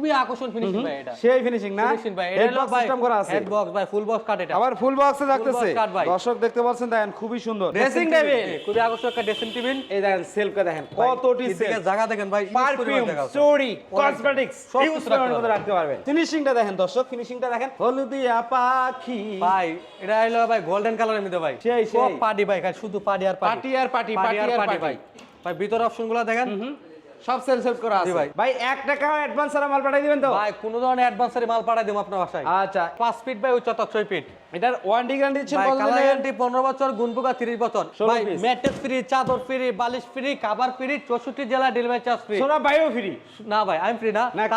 খুবই আকর্ষণ ফিনিশিং ভাই এটা। সেই ফিনিশিং না? ফিনিশিং ভাই এটা ভাই সিস্টেম করা আছে। হেড বক্স ভাই ফুল বক্স কাট এটা। আবার ফুল বক্সে থাকতেছে। দর্শক দেখতে পাচ্ছেন দেখেন খুবই সুন্দর। ড্রেসিং টেবিল খুবই আকর্ষণীয় একটা ড্রেসিং টেবিল এই দেখেন সেলফে দেখেন কতটি এদিকে সেল জায়গা দেখেন ভাই পারফিউম চুড়ি কসমেটিক্স সব কিছু রাখতে পারবেন। ফিনিশিংটা দেখেন দর্শক ফিনিশিংটা দেখেন। হলুদিয়া পাখি। ভাই এটা হলো ভাই গোল্ডেন কালারের মধ্যে ভাই। সেই, সেই। পার্টি ভাই শুধু পার্টি আর পার্টি আর পার্টি পার্টি আর পার্টি ভাই। ভাই ভিতর অপশনগুলো দেখেন। সব সেল সেল করা আছে। ভাই। ভাই 1 টাকা অ্যাডভান্স আর মাল পাঠাই দিবেন তো? ভাই কোন ধরনের মাল পাঠাই দেবো আপনার বাসায়। আচ্ছা। 5 ফিট উচ্চতা 6 ফিট এটার ওয়ারেন্টি গ্যারান্টি দিচ্ছেন ভাই কালার গ্যারান্টি 15 বছর গুণপোকা 30 বছর। ভাই ম্যাট্রেস ফ্রি চাদর ফ্রি বালিশ ফ্রি কভার ফ্রি 64 জেলা ডেলিভারি চার্জ ফ্রি সোনা বাইও ফ্রি না ভাই আমি ফ্রি না। ভাই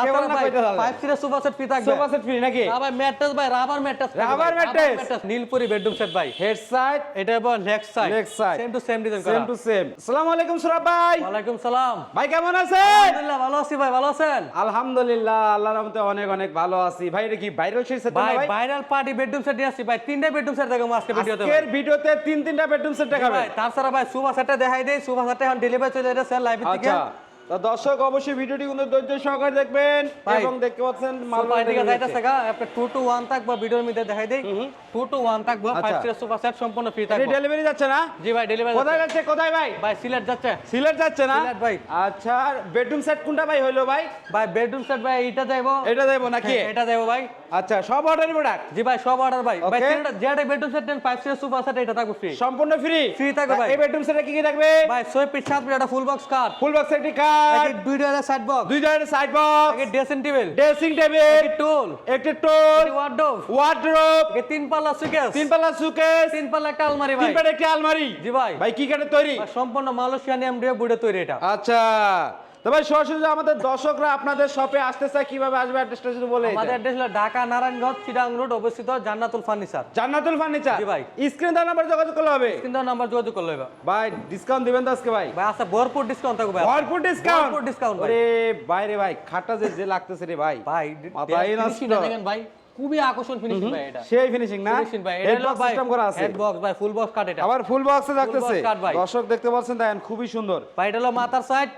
5 সিরিজ সোফা সেট ফ্রি থাকবে। সোফা সেট ফ্রি নাকি? না ভাই ম্যাট্রেস ভাই রাবার ম্যাট্রেস Rubber mattress? নীলপুরি বেডরুম সেট ভাই। হেড সাইড এটা leg side Leg side। Same to same design same to same আসসালামু আলাইকুম সুরাব ভাই। ওয়ালাইকুম সালাম। ভাই কেমন আছেন? আলহামদুলিল্লাহ ভালো আছি ভাই ভালো আছেন? আলহামদুলিল্লাহ আল্লাহর রহমতে অনেক অনেক ভালো আছি। ভাই এটা কি ভাইরাল সেট ভাই ভাই? ভাইরাল পার্টি বেডরুম সেট নিয়ে আসছি ভাই তিনটা বেডরুম সেট দেখাবো আজকে ভিডিওতে আজকের ভিডিওতে তিন তিনটা বেডরুম সেট দেখাবে ভাই তাছাড়া ভাই সুবা সেটটা দেখাই দেই সুবা সেটটা এখন ডেলিভারি চলে যাচ্ছে লাইভ থেকে আচ্ছা। তো দর্শক অবশ্যই ভিডিওটি কিন্তু ধৈর্য সহকারে দেখবেন এবং দেখতে পাচ্ছেন এদিকে যাইতেছে গা আপনি 2 টু 1 থাকব ভিডিওর মধ্যে দেখাই দেই। 2 টু 1 থাকব আচ্ছা। 5 সিরিজ সুবা সেট সম্পূর্ণ ফ্রি এটি থাকবে ডেলিভারি যাচ্ছে না? জি ভাই ডেলিভারি কোথায় যাচ্ছে কোথায় ভাই? ভাই সিলেট যাচ্ছে। সিলেট যাচ্ছে না? সিলেট ভাই। আচ্ছা বেডরুম সেট কোনটা ভাই হইল ভাই? ভাই বেডরুম সেট ভাই এটা যাইবো। এটা দেবো নাকি? হ্যাঁ, এটা যাইবো ভাই। আচ্ছা সব প্রোডাক্ট জি ভাই সব অর্ডার ভাই। ভাই. তিনটা যেটা বেডরুম সেট নেন 5 সিরিজ সুবা সেট এটা থাকবে ফ্রি সম্পূর্ণ ফ্রি Free থাকবে ভাই। এই বেডরুম সেটে কি কি থাকবে? ভাই 6 পিস 7 পিস এটা full box cut full box একটি কার্ড দুই ডলার সাইড বক্স দুই ধরনের সাইড বক্স আগে ড্রেসিং টেবিল ড্রেসিং টেবিল টুল একটা টোল ওয়ার্ডরোব তিন পাল্লা সুকেস তিন পাল্লা সুকেস তিন পাল্লা একটা আলমারি তিন ভাই। পাল্লা একটি আলমারি। জি ভাই। ভাই কি তৈরি? সম্পূর্ণ মালয়েশিয়ান এমডিএ বুড়ে তৈরি এটা। আচ্ছা। তো ভাই সরাসরি আমাদের দর্শকরা আপনাদের শপে আসতে চায় কীভাবে আসবে অ্যাড্রেসটা যদি বলে আমাদের অ্যাড্রেস হলো ঢাকা নারায়ণগঞ্জ চিরাং রোড অবস্থিত জান্নাতুল ফার্নিচার। জান্নাতুল ফার্নিচার? জি ভাই। স্ক্রিন দেওয়া নাম্বার যোগাযোগ করলে হবে? কিন্তু নাম্বার যোগাযোগ করলে হবে। ভাই ডিসকাউন্ট দিবেন তো আজকে ভাই? ভাই আচ্ছা ভরপুর ডিসকাউন্ট থাকবে ভাই। ভরপুর ডিসকাউন্ট ভরপুর ভাই। আরে বাইরে ভাই খাটটা যে যে লাগতেছে রে ভাই। ভাই। দেখেন ভাই খুবই আকর্ষণ ফিনিশিং ভাই এটা। সেই ফিনিশিং না? ফিনিশিং ভাই। এটা ভাই সিস্টেম করা আছে। হেড বক্স ভাই ফুল বক্স কাট এটা। আবার ফুল বক্সে থাকতেছে ভাই। দর্শক দেখতে পাচ্ছেন দেখেন খুবই সুন্দর। ভাই এটা হলো মাথার সাইড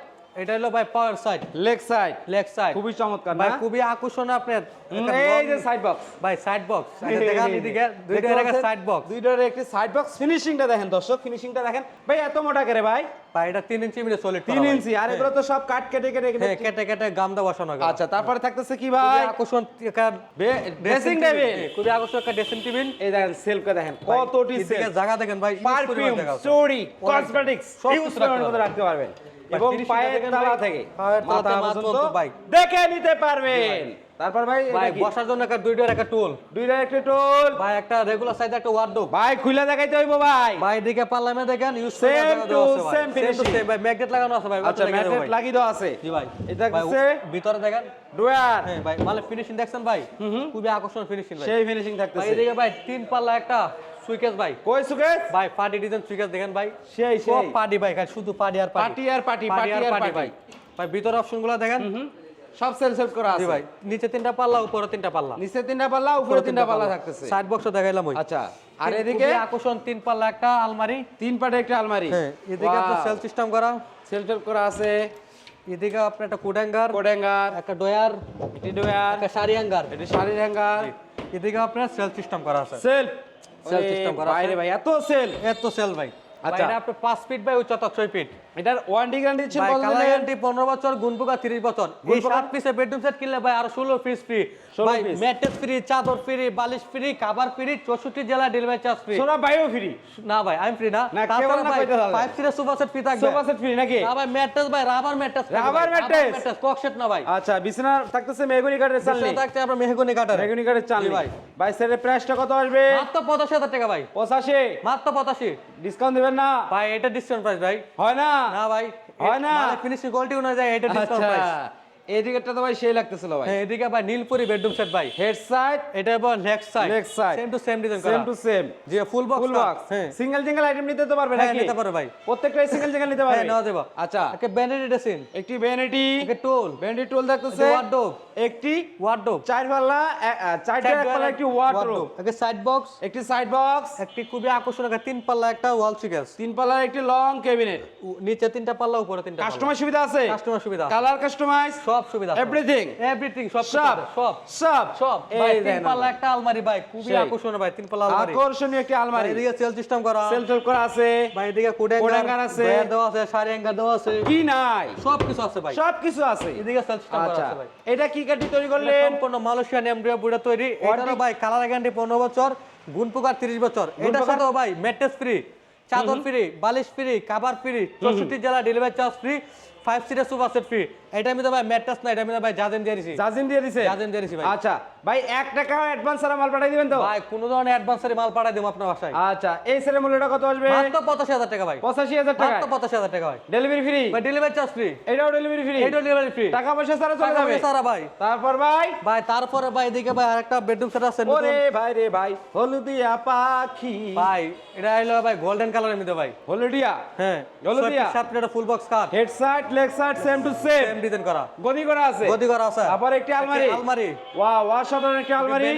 এটা হলো ভাই power side leg side leg side খুবই চমৎকার ভাই খুবই আকর্ষণ আপনার। এই যে সাইড বক্স ভাই সাইড বক্স দেখান এদিকে সাইড বক্স দুইটার একটি সাইড বক্স ফিনিশিংটা দেখেন দর্শক ফিনিশিংটা দেখেন। ভাই এত মোটা করে ভাই? ভাই এটা 3 ইঞ্চি মিলে সলিড ইঞ্চি আর এগুলো তো সব কাট কেটে কেটে কেটে হ্যাঁ কেটে গামদা বসানো আচ্ছা তারপরে থাকতেছে কি ভাই? আকর্ষণ একটা ড্রেসিং টেবিল খুবই আকর্ষণ একটা ড্রেসিং টেবিল এই দেখেন সেলফে দেখেন কতটি এদিকে সেল জায়গা দেখেন ভাই পারফিউম অনেক কসমেটিক্স সব কিছু রাখতে পারবেন। ভাই, এবং পায়ের তলা থেকে। মাথা পর্যন্ত বাইক। দেখে নিতে পারবেন। তারপর ভাই ভাই বসার জন্য একটা দুইটার একটা টুল দুইটা একটি টোল ভাই একটা রেগুলার সাইজ একটা ওয়ার্ডরোব ভাই খুলে দেখাইতে হইবো ভাই। ভাই পাল্লামে দেখেন ইউজ to same finishing। ভাই। ম্যাগনেট লাগানো আছে ভাই আচ্ছা ম্যাগনেট লাগিয়ে দেওয়া আছে। জি ভাই। এটা ভাই, হচ্ছে ভিতরে দেখেন। ডুয়ার হ্যাঁ ভাই মানে ফিনিশিং দেখছেন ভাই? খুবই আকর্ষণ ফিনিশিং ভাই। সেই ফিনিশিং ভাই থাকতেছে এদিকে ভাই তিন পাল্লা একটা সুইকেস ভাই। কই সুকেশ ভাই পার্টি ডিজাইন সুইকেস দেখেন ভাই। সেই সেই। পার্টি ভাই শুধু পার্টি আর পার্টি। আর পার্টি পার্টি আর পার্টি ভাই। ভাই ভিতরে অপশনগুলো দেখেন। সব সেল সেল করা আছে। ভাই নিচে তিনটা পাল্লা উপরে তিনটা পাল্লা। নিচে তিনটা পাল্লা উপরে তিনটা পাল্লা থাকতেছে। সাইড বক্স দেখাইলাম ওই। আচ্ছা আর এদিকে? আকর্ষণ তিন পাল্লা একটা আলমারি। তিন পাটে একটা আলমারি। হ্যাঁ এদিকে আপনার সেল সিস্টেম করা। সেল সেল করা আছে। এদিকে আপনার একটা কুডাঙ্গার। কোডেঙ্গার। একটা ডয়ার এটি ডুয়ার একটা শাড়ি হ্যাঙ্গার এটি শাড়ির হ্যাঙ্গার এদিকে আপনার সেল সিস্টেম করা আছে। সেল Sell সিস্টেম করা বাইরে ভাই এত সেল এত সেল ভাই। আচ্ছা। আচ্ছা আপনার পাঁচ ফিট বাই উচ্চতা ছয় ফিট এটার ওয়ারেন্টি গ্যারান্টি দিচ্ছেন ভাই কালার গ্যারান্টি পনেরো বছর গুণপোকা তিরিশ বছর। এই গুণপোকা? পিসের বেডরুম সেট কিনলে ভাই আর ষোলো পিস ফ্রি ভাই ম্যাট্রেস ফ্রি চাদর ফ্রি বালিশ ফ্রি কাভার ফ্রি চৌষট্টি জেলা ডেলিভারি চার্জ ফ্রি সোনা বাইও ফ্রি না ভাই আমি ফ্রি না। না, কেবল তাছাড়া না ভাই কইতে হবে। সোফা সেট ফ্রি থাকবে। সোফা সেট ফ্রি নাকি? না ভাই ম্যাট্রেস ভাই rubber mattress Rubber mattress? Mattress. ককশেট না ভাই। আচ্ছা বিছানা থাকতেছে মেহগনি কাঠের চালনি। বিছানা থাকতে আপনার মেহগনি কাটার মেহগনি কাঠের চালনি। ভাই। ভাই সেটের প্রাইসটা কত আসবে? মাত্র পঁচাশি হাজার টাকা ভাই। পঁচাশি। মাত্র পঁচাশি। ডিসকাউন্ট দিবেন না। ভাই এটা ডিসকাউন্ট প্রাইস ভাই। হয় না। না ভাই। হয় না? ফিনিশিং কোয়ালিটি অনুযায়ী এটা ডিসকাউন্ট আচ্ছা। প্রাইস এই দিকেরটা তো ভাই সেই লাগতেছিল ভাই। হ্যাঁ এদিকে ভাই নীলপুরি বেডরুম সেট ভাই। হেড সাইড এটা leg side leg side same to same design করা। Same to same full box full box হ্যাঁ। সিঙ্গেল সিঙ্গেল আইটেম নিতে তো পারবে হ্যাঁ নাকি? নিতে পারো ভাই। প্রত্যেকটাই সিঙ্গেল সিঙ্গেল নিতে হ্যাঁ পারবে? নেওয়া যাবে। আচ্ছা। একে ব্যান্ডেড ড্রেসিং একটি ভ্যানিটি একে টুল ভ্যানিটি টুল দেখতেছে। ওয়ার্ডরোব একটি ওয়ার্ডরোব চার পাল্লা এ- চারটা এক পাল্লা একটি ওয়ার্ডরোব একে সাইড বক্স একটি সাইড বক্স একটি খুবই আকর্ষণীয় একটা তিন পাল্লা একটা ওয়াল সুকেস তিন পাল্লার একটি লং ক্যাবিনেট নিচে তিনটা পাল্লা উপরে তিনটা কাস্টমার সুবিধা আছে? কাস্টমার সুবিধা কালার কাস্টমাইজ সব সব সুবিধা। Everything? Everything, সব সব। সব সব। এই তিন পাল্লা একটা আলমারি ভাই খুবই আকর্ষণীয় ভাই তিন পাল্লা আলমারি। আকর্ষণীয় একটি আলমারি। এদিকে সেল সিস্টেম করা। সেলফ করা আছে। ভাই এদিকে কোড কোড হ্যাঙ্গার হ্যাঙ্গার আছে। দেওয়া আছে হ্যাঙ্গার দেওয়া আছে। কি নাই? সব কিছু আছে ভাই। সব কিছু আছে। এদিকে সেল সিস্টেম করা আচ্ছা। আছে ভাই। এটা কি কাঠি তৈরি করলেন? সম্পূর্ণ মালয়েশিয়ান এমব্রিয়া বুড়া তৈরি। এটারও ভাই কালার গ্যারান্টি পনেরো বছর গুণ প্রকার তিরিশ বছর। এটার প্রকার? সাথেও ভাই ম্যাট্রেস ফ্রি চাদর ফ্রি বালিশ ফ্রি কাভার ফ্রি চৌষট্টি জেলা ডেলিভারি চার্জ ফ্রি ফাইভ সিটের সেট ফ্রি এটা আমি তো ভাই ম্যাট্রেস না এটা আমি ভাই জাজেন দিয়ে দিছি। জাজিন দিয়ে দিছে? জাজিন দিয়ে দিছি ভাই। আচ্ছা ভাই এক টাকা অ্যাডভান্স ছাড়া মাল পাঠিয়ে দিবেন তো? ভাই কোনো ধরনের অ্যাডভান্সের মাল পাঠাই দেবো আপনার বাসায়। আচ্ছা এই সেটের মূল্যটা কত আসবে? মাত্র পঁচাশি হাজার টাকা ভাই। পঁচাশি হাজার টাকা মাত্র পঁচাশি হাজার টাকা ভাই। ডেলিভারি ফ্রি ভাই ডেলিভারি চার্জ ফ্রি এটাও ডেলিভারি ফ্রি এইটাও ডেলিভারি ফ্রি টাকা পয়সা ছাড়া চলে যাবে? সারা ভাই। তারপর ভাই? ভাই তারপরে ভাই এদিকে ভাই আরেকটা বেডরুম সেট আছে ওরে ভাই রে ভাই হলুদিয়া পাখি। ভাই এটা হলো ভাই গোল্ডেন কালারের মধ্যে ভাই। হলুদিয়া? হ্যাঁ। হলুদিয়া? সাত full box car head side leg side same to same same design করা। গদি করা আছে। গদি করা আছে আবার একটি আলমারি। আলমারি। ওয়াও অসাধারণ একটি আলমারি।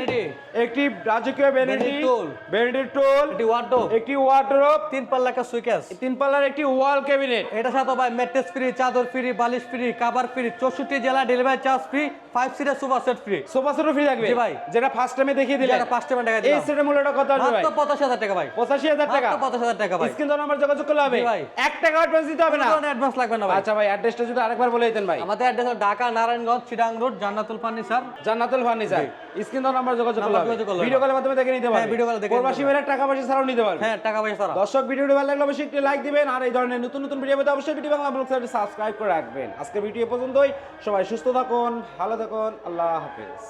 একটি রাজকীয় বেনেডি টুল। বেনেডি টুল একটি ওয়ার্ডরোব একটি ওয়ার্ডরোব তিন পাল্লা একটা সুইকেস তিন পাল্লার একটি ওয়াল ক্যাবিনেট এটা সাথে ভাই ম্যাট্রেস ফ্রি চাদর ফ্রি বালিশ ফ্রি কাভার ফ্রি চৌষট্টি জেলা ডেলিভারি চার্জ ফ্রি ফাইভ সিটের সুপার সেট ফ্রি সোফা সেটও ফ্রি থাকবে? ভাই। যেটা ফার্স্ট টাইমে দেখিয়ে দিলেন। যেটা পাঁচ টাকা টাকা এই সেটের মূল্যটা কত আসবে ভাই? মাত্র পঁচাশি হাজার টাকা ভাই। পঁচাশি হাজার টাকা? মাত্র পঁচাশি হাজার টাকা ভাই। স্ক্রিন নাম্বার যোগাযোগ করলে হবে। ভাই। এক টাকা অ্যাডভান্স দিতে হবে না। অ্যাডভান্স লাগবে না ভাই। আচ্ছা ভাই অ্যাড্রেসটা যদি আরেকবার বলে দিতেন ভাই। আমাদের অ্যাড্রেস হলো Dhaka Narayanganj Chittagong road Jannatul furniture. Jannatul furniture. Screen number যোগাযোগ করলে ভিডিও কলের মাধ্যমে দেখে নিতে পারবে। হ্যাঁ, video call দেখে নিতে প্রবাসী পারবে। টাকা পয়সা ছাড়াও নিতে পারবে। হ্যাঁ টাকা পয়সা সারা দর্শক ভিডিওটি ভালো লাগলে অবশ্যই একটি লাইক দিবেন। আর এই ধরনের নতুন নতুন ভিডিও পেতে অবশ্যই ভিডিও বাংলা ব্লগ চ্যানেলটি সাবস্ক্রাইব করে রাখবেন। আজকে ভিডিও পর্যন্তই। সবাই সুস্থ থাকুন ভালো থাকুন আল্লাহ হাফেজ।